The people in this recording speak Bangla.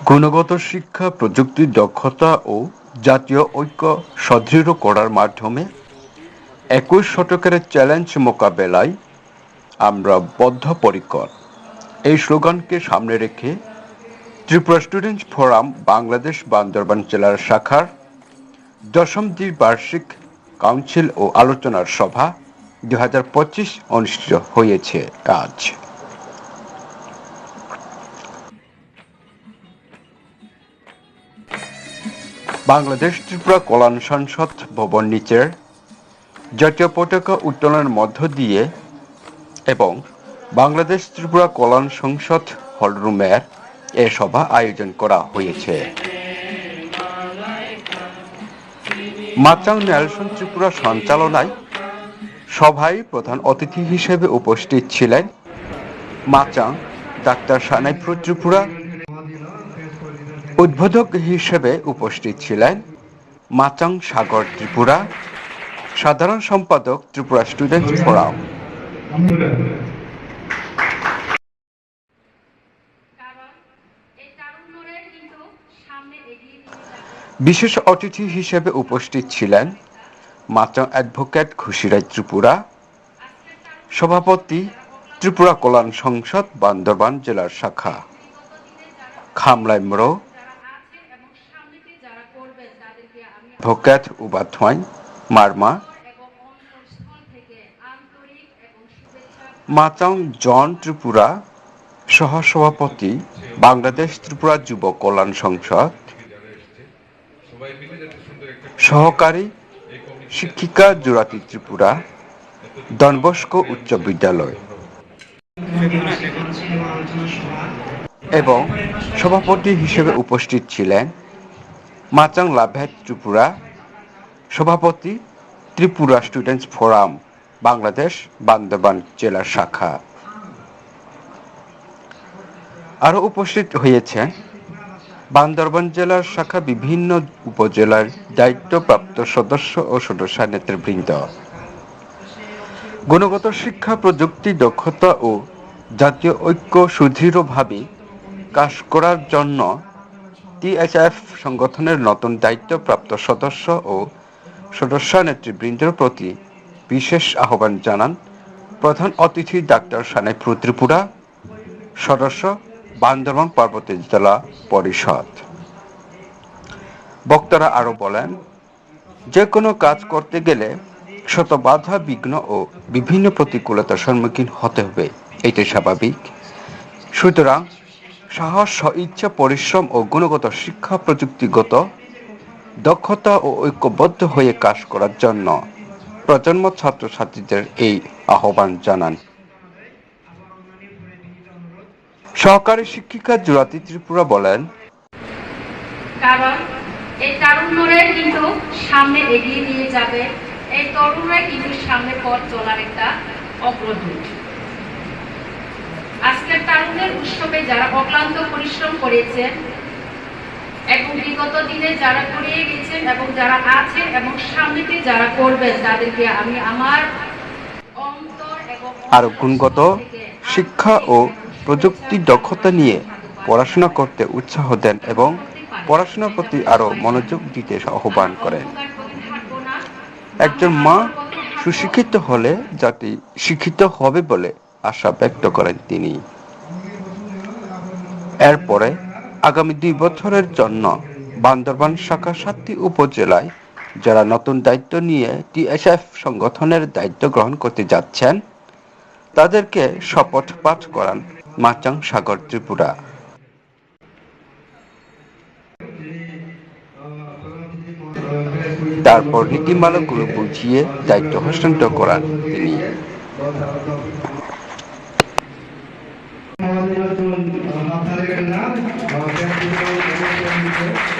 গুণগত শিক্ষা প্রযুক্তির দক্ষতা ও জাতীয় ঐক্য সদৃঢ় করার মাধ্যমে একুশ শতকের চ্যালেঞ্জ মোকাবেলায় আমরা বদ্ধপরিকর। এই স্লোগানকে সামনে রেখে ত্রিপুরা স্টুডেন্টস ফোরাম বাংলাদেশ বান্দরবান জেলার শাখার দশম দ্বিবার্ষিক কাউন্সিল ও আলোচনার সভা দু হাজার পঁচিশ অনুষ্ঠিত হয়েছে আজ। বাংলাদেশ ত্রিপুরা কল্যাণ সংসদ ভবন নিচের জাতীয় পতাকা উত্তোলনের মধ্য দিয়ে এবং বাংলাদেশ ত্রিপুরা কল্যাণ সংসদ হলরুমের এ সভা আয়োজন করা হয়েছে। মাচাং নেলসন ত্রিপুরা সঞ্চালনায় সভায় প্রধান অতিথি হিসেবে উপস্থিত ছিলেন মাচাং ডাক্তার সানাইপ্রু ত্রিপুরা উদ্বোধক হিসেবে উপস্থিত ছিলেন মাচাং সাগর ত্রিপুরা, সাধারণ সম্পাদক ত্রিপুরা স্টুডেন্ট ফোরাম। বিশেষ অতিথি হিসেবে উপস্থিত ছিলেন মাচাং অ্যাডভোকেট খুশিরাজ ত্রিপুরা, সভাপতি ত্রিপুরা কল্যাণ সংসদ বান্দরবান জেলার শাখা খামলাই মোড় যারা আছে এবং সামনেতে যারা করবেন অ্যাডভোকেট উপাধ্যায়, মারমা। মাচাং জন ত্রিপুরা সহসভাপতি, বাংলাদেশ ত্রিপুরা যুব কল্যাণ সংসদ। সহকারী শিক্ষিকা জোড়াতি ত্রিপুরা ডনবস্কো উচ্চ বিদ্যালয়। এবং সভাপতি হিসেবে উপস্থিত ছিলেন মাচাং লাভেট ত্রিপুরা, সভাপতি ত্রিপুরা স্টুডেন্টস ফোরাম, বাংলাদেশ বান্দরবান জেলার শাখা। আরও উপস্থিত হয়েছেন বান্দরবান জেলার শাখা বিভিন্ন উপজেলার দায়িত্বপ্রাপ্ত সদস্য ও সদস্য নেতৃবৃন্দ। গুণগত শিক্ষা, প্রযুক্তি দক্ষতা ও জাতীয় ঐক্য সুদৃঢ়ভাবে কাজ করার জন্য টিএসএফ সংগঠনের নতুন দায়িত্বপ্রাপ্ত সদস্য ও সদস্য নেতৃবৃন্দের প্রতি বিশেষ আহ্বান জানান প্রধান অতিথি ডাক্তার সানাইপ্রু ত্রিপুরা, সদস্য বান্দরবান পার্বতী জেলা পরিষদ। বক্তারা আরও বলেন, যে কোনো কাজ করতে গেলে শত বাধা, বিঘ্ন ও বিভিন্ন প্রতিকূলতার সম্মুখীন হতে হবে। এটাই স্বাভাবিক। সুতরাং সাহস, ইচ্ছা, পরিশ্রম ও গুণগত শিক্ষা প্রযুক্তিগত দক্ষতা ও ঐক্যবদ্ধ হয়ে কাজ করার জন্য প্রজন্ম ছাত্রছাত্রীদের এই আহ্বান জানান। সহকারী শিক্ষিকা জুরাতি ত্রিপুরা বলেন, কারণ এই কিন্তু সামনে এগিয়ে নিয়ে যাবে। এই তরুণরা কিন্তু সামনে পথ চলার একটা অগ্রদূত। তারুণের উৎসবে যারা অক্লান্ত পরিশ্রম করেছেন এবং বিগত দিনে যারা করিয়ে গেছেন এবং যারা আছেন এবং সামনেতে যারা করবেন তাদেরকে আমি আমার আরও গুণগত শিক্ষা ও প্রযুক্তি দক্ষতা নিয়ে পড়াশোনা করতে উৎসাহ দেন এবং পড়াশোনার প্রতি আরও মনোযোগ দিতে আহ্বান করেন। একজন মা সুশিক্ষিত হলে জাতি শিক্ষিত হবে বলে আশা ব্যক্ত করেন তিনি। এরপরে আগামী দুই বছরের জন্য বান্দরবান শাখা সাতটি উপজেলায় যারা নতুন দায়িত্ব নিয়ে টিএসএফ সংগঠনের দায়িত্ব গ্রহণ করতে যাচ্ছেন, তাদেরকে শপথ পাঠ করান মাচাং সাগর ত্রিপুরা। তারপর নীতিমালাগুলো বুঝিয়ে দায়িত্ব হস্তান্তর করান তিনি। মাথার না